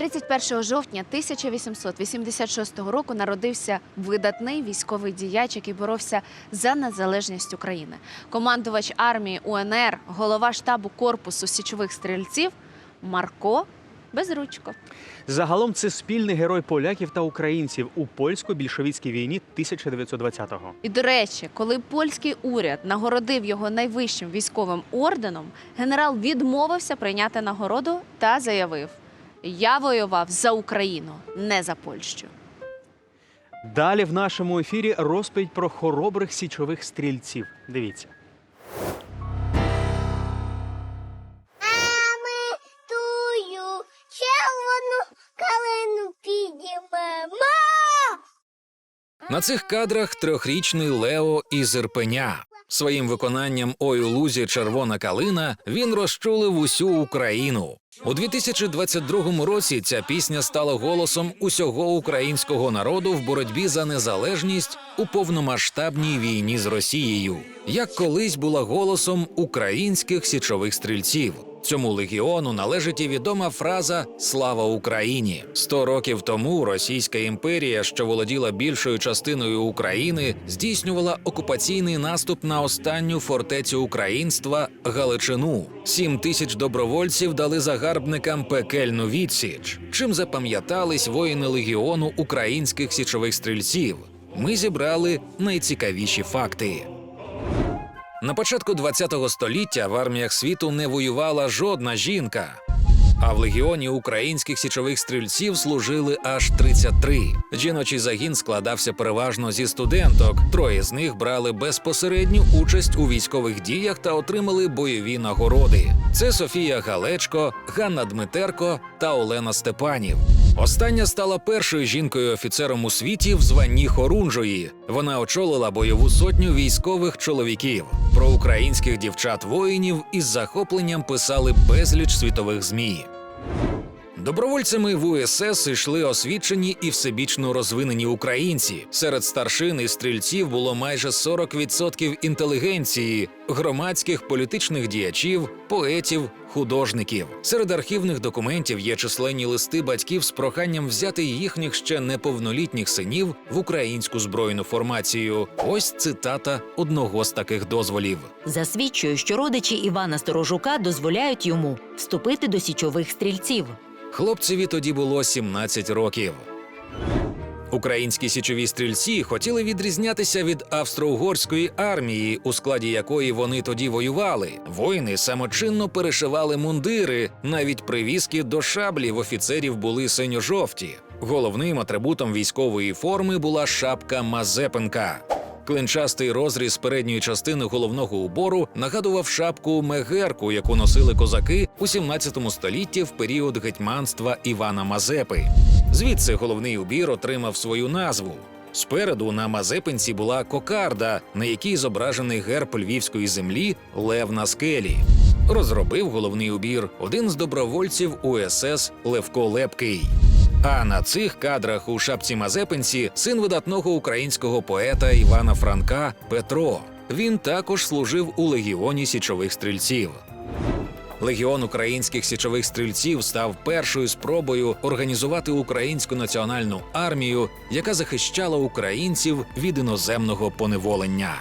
31 жовтня 1886 року народився видатний військовий діяч, який боровся за незалежність України. Командувач армії УНР, голова штабу корпусу січових стрільців Марко Безручко. Загалом це спільний герой поляків та українців у польсько-більшовицькій війні 1920-го. І до речі, коли польський уряд нагородив його найвищим військовим орденом, генерал відмовився прийняти нагороду та заявив: Я воював за Україну, не за Польщу. Далі в нашому ефірі розповідь про хоробрих січових стрільців. Дивіться. А ми тую червону калину підіймемо. На цих кадрах трьохрічний Лео із Ірпеня. Своїм виконанням «Ой у лузі червона калина він розчулив усю Україну. У 2022 році ця пісня стала голосом усього українського народу в боротьбі за незалежність у повномасштабній війні з Росією, як колись була голосом українських січових стрільців. Цьому легіону належить і відома фраза Слава Україні. Сто років тому Російська імперія, що володіла більшою частиною України, здійснювала окупаційний наступ на останню фортецю українства Галичину. Сім тисяч добровольців дали загарбникам пекельну відсіч. Чим запам'ятались воїни легіону українських січових стрільців? Ми зібрали найцікавіші факти. На початку ХХ століття в арміях світу не воювала жодна жінка. А в легіоні українських січових стрільців служили аж 33. Жіночий загін складався переважно зі студенток. Троє з них брали безпосередню участь у військових діях та отримали бойові нагороди. Це Софія Галечко, Ганна Дмитерко та Олена Степанів. Остання стала першою жінкою-офіцером у світі в званні хорунжої. Вона очолила бойову сотню військових чоловіків. Про українських дівчат-воїнів із захопленням писали безліч світових змі. Добровольцями в УСС йшли освічені і всебічно розвинені українці. Серед старшин і стрільців було майже 40% інтелігенції, громадських політичних діячів, поетів, художників. Серед архівних документів є численні листи батьків з проханням взяти їхніх ще неповнолітніх синів в українську збройну формацію. Ось цитата одного з таких дозволів. Засвідчує, що родичі Івана Сторожука дозволяють йому вступити до січових стрільців. Хлопцеві тоді було 17 років. Українські січові стрільці хотіли відрізнятися від австро-угорської армії, у складі якої вони тоді воювали. Воїни самочинно перешивали мундири, навіть привізки до шаблів офіцерів були синьо-жовті. Головним атрибутом військової форми була шапка Мазепенка. Клинчастий розріз передньої частини головного убору нагадував шапку мегерку, яку носили козаки у 17 столітті в період гетьманства Івана Мазепи. Звідси головний убір отримав свою назву. Спереду на Мазепинці була кокарда, на якій зображений герб львівської землі Лев на скелі. Розробив головний убір один з добровольців УСС Левко Лепкий. А на цих кадрах у шапці Мазепинці син видатного українського поета Івана Франка Петро. Він також служив у легіоні січових стрільців. Легіон українських січових стрільців став першою спробою організувати українську національну армію, яка захищала українців від іноземного поневолення.